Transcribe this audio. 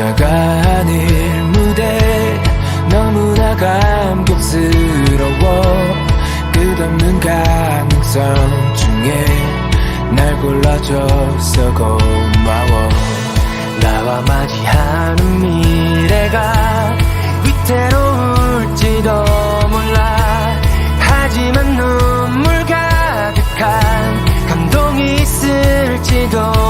찾아가는 무대. 너무나 감격스러워. 끝없는 가능성 중에 날 골라줘서 고마워. 나와 맞이하는 미래가 위태로울지도 몰라. 하지만 눈물 가득한 감동이 있을지도